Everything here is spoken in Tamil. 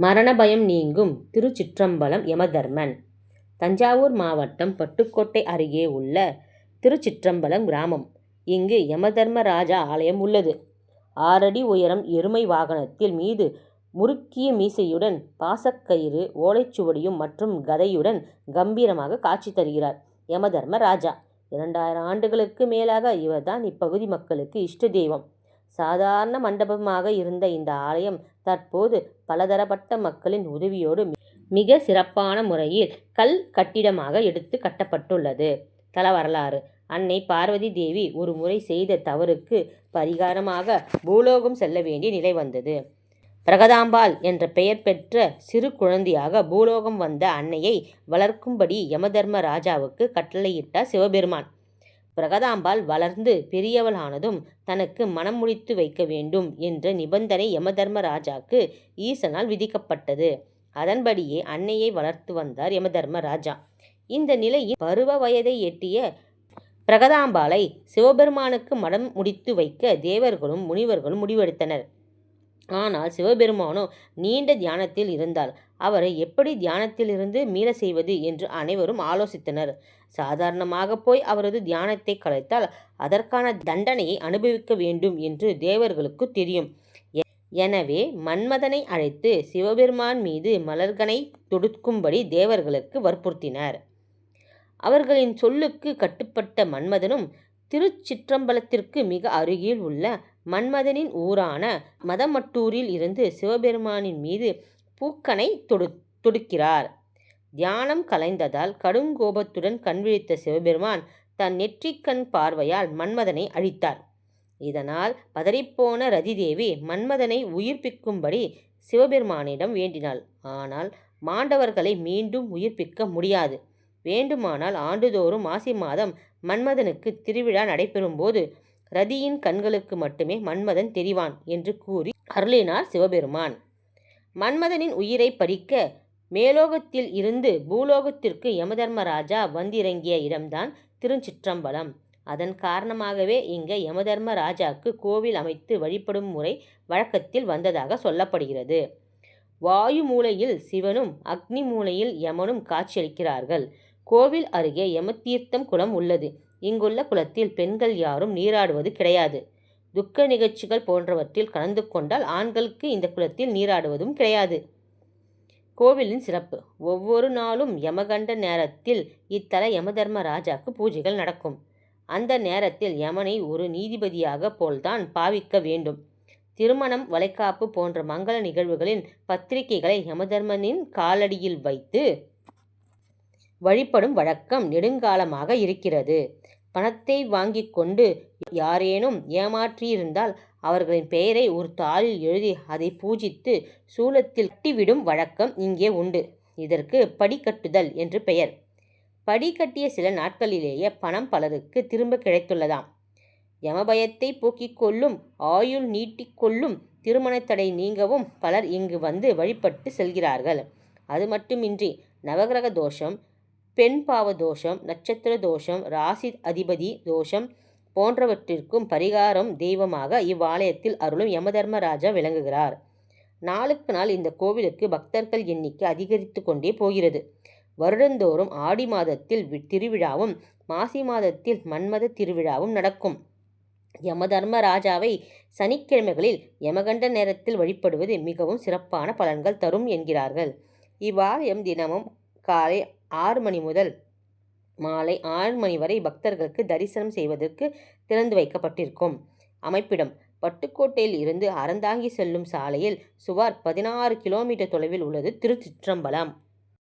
மரண பயம் நீங்கும் திருச்சிற்றம்பலம் யமதர்மன் தஞ்சாவூர் மாவட்டம் பட்டுக்கோட்டை அருகே உள்ள திருச்சிற்றம்பலம் கிராமம். இங்கு யமதர்மராஜா ஆலயம் உள்ளது. ஆறடி உயரம் எருமை வாகனத்தில் மீது முறுக்கிய மீசையுடன் பாசக்கயிறு ஓலைச்சுவடியும் மற்றும் கதையுடன் கம்பீரமாக காட்சி தருகிறார் யமதர்ம ராஜா. இரண்டாயிரம் ஆண்டுகளுக்கு மேலாக இவர்தான் இப்பகுதி மக்களுக்கு இஷ்ட தெய்வம். சாதாரண மண்டபமாக இருந்த இந்த ஆலயம் தற்போது பலதரப்பட்ட மக்களின் உதவியோடு மிக சிறப்பான முறையில் கல் கட்டிடமாக எடுத்து கட்டப்பட்டுள்ளது. தல வரலாறு அன்னை பார்வதி தேவி ஒரு முறை செய்த தவறுக்கு பரிகாரமாக பூலோகம் செல்ல வேண்டிய நிலை வந்தது. பிரகதாம்பாள் என்ற பெயர் பெற்ற சிறு குழந்தையாக பூலோகம் வந்த அன்னையை வளர்க்கும்படி யமதர்ம ராஜாவுக்கு கட்டளையிட்டார் சிவபெருமான். பிரகதாம்பாள் வளர்ந்து பெரியவளானதும் தனக்கு மனம் முடித்து வைக்க வேண்டும் என்ற நிபந்தனை யமதர்மராஜாக்கு ஈசனால் விதிக்கப்பட்டது. அதன்படியே அன்னையை வளர்த்து வந்தார் யமதர்மராஜா இந்த நிலையில் பருவ வயதை எட்டிய பிரகதாம்பாளை சிவபெருமானுக்கு மடம் முடித்து வைக்க தேவர்களும் முனிவர்களும் முடிவெடுத்தனர். ஆனால் சிவபெருமானோ நீண்ட தியானத்தில் இருந்தார். அவரை எப்படி தியானத்திலிருந்து மீள செய்வது என்று அனைவரும் ஆலோசித்தனர். சாதாரணமாக போய் அவரது தியானத்தை கலைத்தால் அதற்கான தண்டனையை அனுபவிக்க வேண்டும் என்று தேவர்களுக்கு தெரியும். எனவே மன்மதனை அழைத்து சிவபெருமான் மீது மலர்கனை தொடுக்கும்படி தேவர்களுக்கு வற்புறுத்தினர். அவர்களின் சொல்லுக்கு கட்டுப்பட்ட மன்மதனும் திருச்சிற்றம்பலத்திற்கு மிக அருகில் உள்ள மன்மதனின் ஊரான மதமட்டூரில் இருந்து சிவபெருமானின் மீது பூக்கணை தொடுக்கிறார். தியானம் கலைந்ததால் கடுங்கோபத்துடன் கண்விழித்த சிவபெருமான் தன் நெற்றிக்கண் பார்வையால் மன்மதனை அழித்தார். இதனால் பதறிப்போன ரதிதேவி மன்மதனை உயிர்ப்பிக்கும்படி சிவபெருமானிடம் வேண்டினாள். ஆனால் மாண்டவர்களை மீண்டும் உயிர்ப்பிக்க முடியாது. வேண்டுமானால் ஆண்டுதோறும் மாசி மாதம் மன்மதனுக்கு திருவிழா நடைபெறும்போது ரதியின் கண்களுக்கு மட்டுமே மன்மதன் தெரிவான் என்று கூறி அருளினார் சிவபெருமான். மன்மதனின் உயிரை பறிக்க மேலோகத்தில் இருந்து பூலோகத்திற்கு யமதர்மராஜா வந்திறங்கிய இடம்தான் திருச்சிற்றம்பலம். அதன் காரணமாகவே இங்க யமதர்மராஜாக்கு கோவில் அமைத்து வழிபடும் முறை வழக்கத்தில் வந்ததாக சொல்லப்படுகிறது. வாயு மூலையில் சிவனும் அக்னி மூலையில் யமனும் காட்சியளிக்கிறார்கள். கோவில் அருகே யமதீர்த்தம் குளம் உள்ளது. இங்குள்ள குளத்தில் பெண்கள் யாரும் நீராடுவது கிடையாது. துக்க நிகழ்ச்சிகள் போன்றவற்றில் கலந்து கொண்டால் ஆண்களுக்கு இந்த குளத்தில் நீராடுவதும் கிடையாது. கோவிலின் சிறப்பு ஒவ்வொரு நாளும் யமகண்ட நேரத்தில் இத்தல யமதர்ம ராஜாக்கு பூஜைகள் நடக்கும். அந்த நேரத்தில் யமனை ஒரு நீதிபதியாக போல்தான் பாவிக்க வேண்டும். திருமணம் வளைகாப்பு போன்ற மங்கள நிகழ்வுகளின் பத்திரிகைகளை யமதர்மனின் காலடியில் வைத்து வழிபடும் வழக்கம் நெடுங்காலமாக இருக்கிறது. பணத்தை வாங்கிக் கொண்டு யாரேனும் ஏமாற்றியிருந்தால் அவர்களின் பெயரை ஒரு தாளில் எழுதி அதை பூஜித்து சூலத்தில் கட்டிவிடும் வழக்கம் இங்கே உண்டு. இதற்கு படிக்கட்டுதல் என்று பெயர். படி கட்டிய சில நாட்களிலேயே பணம் பலருக்கு திரும்ப கிடைத்துள்ளதாம். யமபயத்தை போக்கிக் கொள்ளும் ஆயுள் நீட்டிக்கொள்ளும் திருமணத்தடை நீங்கவும் பலர் இங்கு வந்து வழிபட்டு செல்கிறார்கள். அது மட்டுமின்றி நவகிரக தோஷம் பெண் பாவ தோஷம் நட்சத்திர தோஷம் ராசி அதிபதி தோஷம் போன்றவற்றிற்கும் பரிகாரம் தெய்வமாக இவ்வாலயத்தில் அருளும் யமதர்மராஜா விளங்குகிறார். நாளுக்கு நாள் இந்த கோவிலுக்கு பக்தர்கள் எண்ணிக்கை அதிகரித்து கொண்டே போகிறது. வருடந்தோறும் ஆடி மாதத்தில் திருவிழாவும் மாசி மாதத்தில் மன்மத திருவிழாவும் நடக்கும். யமதர்ம ராஜாவை சனிக்கிழமைகளில் யமகண்ட நேரத்தில் வழிபடுவது மிகவும் சிறப்பான பலன்கள் தரும் என்கிறார்கள். இவ்வாலயம் தினமும் காலை ஆறு மணி முதல் மாலை ஆறு மணி வரை பக்தர்களுக்கு தரிசனம் செய்வதற்கு திறந்து வைக்கப்பட்டிருக்கும். அமைப்பிடம் பட்டுக்கோட்டையில் இருந்து அறந்தாங்கி செல்லும் சாலையில் சுமார் பதினாறு கிலோமீட்டர் தொலைவில் உள்ளது திருச்சிற்றம்பலம்.